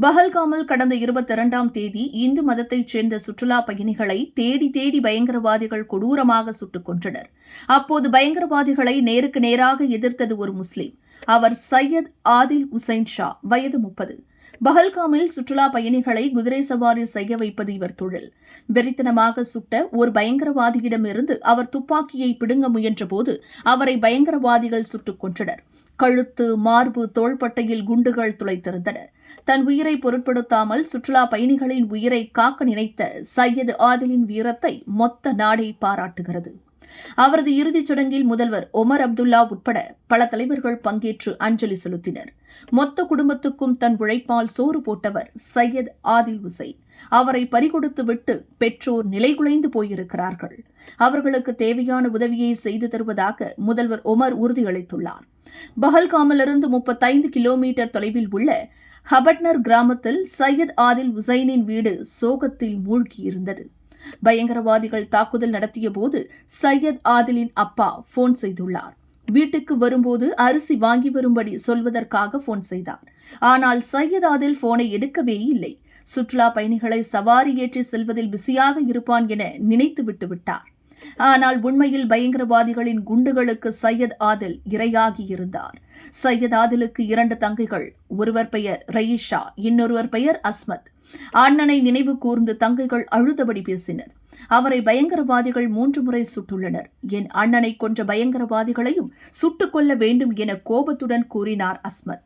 பஹல்காமில் கடந்த இருபத்தி இரண்டாம் தேதி இந்து மதத்தைச் சேர்ந்த சுற்றுலா பயணிகளை தேடி தேடி பயங்கரவாதிகள் கொடூரமாக சுட்டுக் கொன்றனர். அப்போது பயங்கரவாதிகளை நேருக்கு நேராக எதிர்த்தது ஒரு முஸ்லிம். அவர் சையத் ஆதில் உசைன் ஷா வயது முப்பது. பஹல்காமில் சுற்றுலா பயணிகளை குதிரை சவாரி செய்ய வைப்பது இவர் தொழில். வெறித்தனமாக சுட்ட ஒரு பயங்கரவாதியிடமிருந்து அவர் துப்பாக்கியை பிடுங்க முயன்றபோது அவரை பயங்கரவாதிகள் சுட்டுக் கொன்றனர். கழுத்து மார்பு தோள்பட்டையில் குண்டுகள் துளைத்திருந்தன. தன் உயிரை பொருட்படுத்தாமல் சுற்றுலா பயணிகளின் உயிரை காக்க நினைத்த சையது ஆதிலின் வீரத்தை மொத்த நாடே பாராட்டுகிறது. அவரது இறுதிச் சடங்கில் முதல்வர் ஒமர் அப்துல்லா உட்பட பல தலைவர்கள் பங்கேற்று அஞ்சலி செலுத்தினர். மொத்த குடும்பத்துக்கும் தன் உழைப்பால் சோறு போட்டவர் சையத் ஆதில் உசைன். அவரை பறிகொடுத்துவிட்டு பெற்றோர் நிலைகுலைந்து போயிருக்கிறார்கள். அவர்களுக்கு தேவையான உதவியை செய்து தருவதாக முதல்வர் ஒமர் உறுதியளித்துள்ளார். பஹல்காமிலிருந்து முப்பத்தைந்து கிலோமீட்டர் தொலைவில் உள்ள ஹபட்னர் கிராமத்தில் சையத் ஆதில் உசைனின் வீடு சோகத்தில் மூழ்கியிருந்தது. பயங்கரவாதிகள் தாக்குதல் நடத்திய போது சையத் ஆதிலின் அப்பா போன் செய்துள்ளார். வீட்டுக்கு வரும்போது அரிசி வாங்கி வரும்படி சொல்வதற்காக போன் செய்தார். ஆனால் சையத் ஆதில் போனை எடுக்கவே இல்லை. சுற்றுலா பயணிகளை சவாரி ஏற்றி செல்வதில் பிஸியாக இருப்பான் என நினைத்து விட்டு விட்டார். ஆனால் உண்மையில் பயங்கரவாதிகளின் குண்டுகளுக்கு சையத் ஆதில் இரையாகி இருந்தார். சையத் ஆதிலுக்கு இரண்டு தங்கைகள் ஒருவர் பெயர் ரயிஷா இன்னொருவர் பெயர் அஸ்மத். அண்ணனை நினைவு கூர்ந்து தங்கைகள் அழுதபடி பேசினர் அவரை பயங்கரவாதிகள் மூன்று முறை சுட்டுள்ளனர் என் அண்ணனை கொன்ற பயங்கரவாதிகளையும் சுட்டுக் கொள்ள வேண்டும் என கோபத்துடன் கூறினார் அஸ்மத்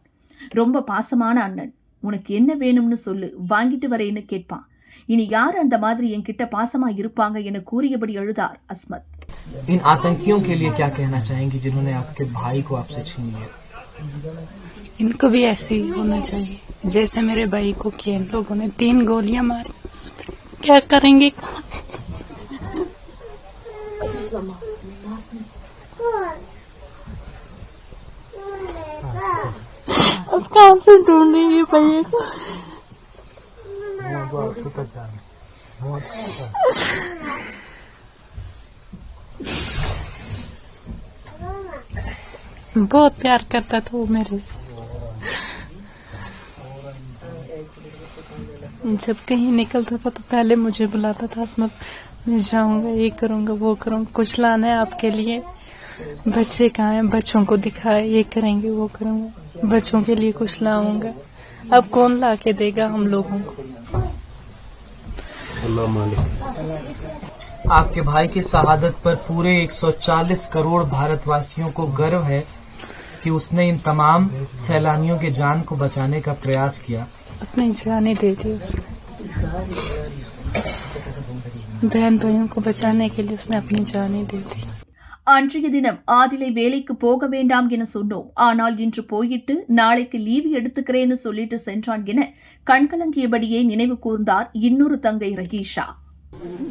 ரொம்ப பாசமான அண்ணன் உனக்கு என்ன வேணும்னு சொல்லு வாங்கிட்டு வரேன்னு கேட்பான் இனி யார் அந்த மாதிரி என்கிட்ட பாசமா இருப்பாங்க என கூறியபடி அழுதார் அஸ்மத் इन आतंकियों के लिए क्या कहना चाहेंगी जिन्होंने आपके भाई को आपसे छीन लिया इनको भी ऐसे ही होना चाहिए। जैसे मेरे भाई को किए इन लोगों ने तीन गोलियाँ मारी। क्या करेंगे? अब कहाँ से ढूंढेंगे भैया को? बहुत प्यार करता था वो मेरे से। जब कहीं निकलता था तो पहले मुझे बुलाता था, असमत, मैं जाऊँगा, ये करूँगा, वो करूँगा, कुछ लाना है आपके लिए। बच्चे कहाँ हैं? बच्चों को दिखाए, ये करेंगे, वो करूँगा। बच्चों के लिए कुछ लाऊँगा। अब कौन ला के देगा हम लोगों को? आपके भाई की शहादत पर पूरे 140 करोड़ भारतवासियों को गर्व है कि उसने इन तमाम सैलानियों के जान को बचाने का प्रयास किया। अपनी जाने दे दी उसने बहन भाइयों को बचाने के लिए उसने अपनी जाने दे दी அன்றைய தினம் ஆதிலை வேலைக்கு போக வேண்டாம் என சொன்னோம் ஆனால் இன்று போயிட்டு நாளைக்கு லீவு எடுத்துக்கிறேன்னு சொல்லிட்டு சென்றான் என கண்கலங்கியபடியே நினைவு கூர்ந்தார் இன்னொரு தங்கை ரஹீஷா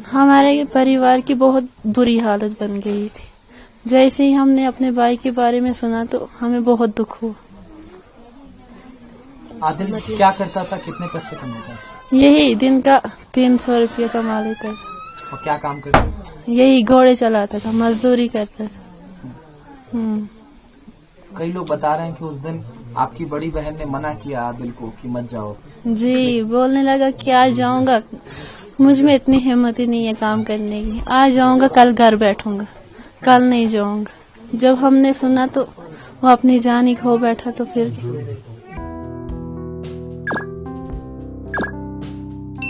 हमारे परिवार की बहुत बुरी हालत बन गई थी जैसे ही हमने अपने भाई के बारे में सुना तो हमें बहुत दुख हुआ आदिल क्या करता था? कितने पैसे कमाता था? यही दिन का तीन सौ रुपये कमा लेता और क्या काम करता था? यही घोड़े चलाता था मजदूरी करता था। हम्म। कई लोग बता रहे हैं कि उस दिन आपकी बड़ी बहन ने मना किया आदिल को कि मत जाओ। जी बोलने लगा कि आज जाऊँगा। मुझमें इतनी हिम्मत ही नहीं है काम करने की। आज जाऊँगा कल घर बैठूँगा। कल नहीं जाऊँगा। जब हमने सुना तो वो अपनी जान ही खो बैठा तो फिर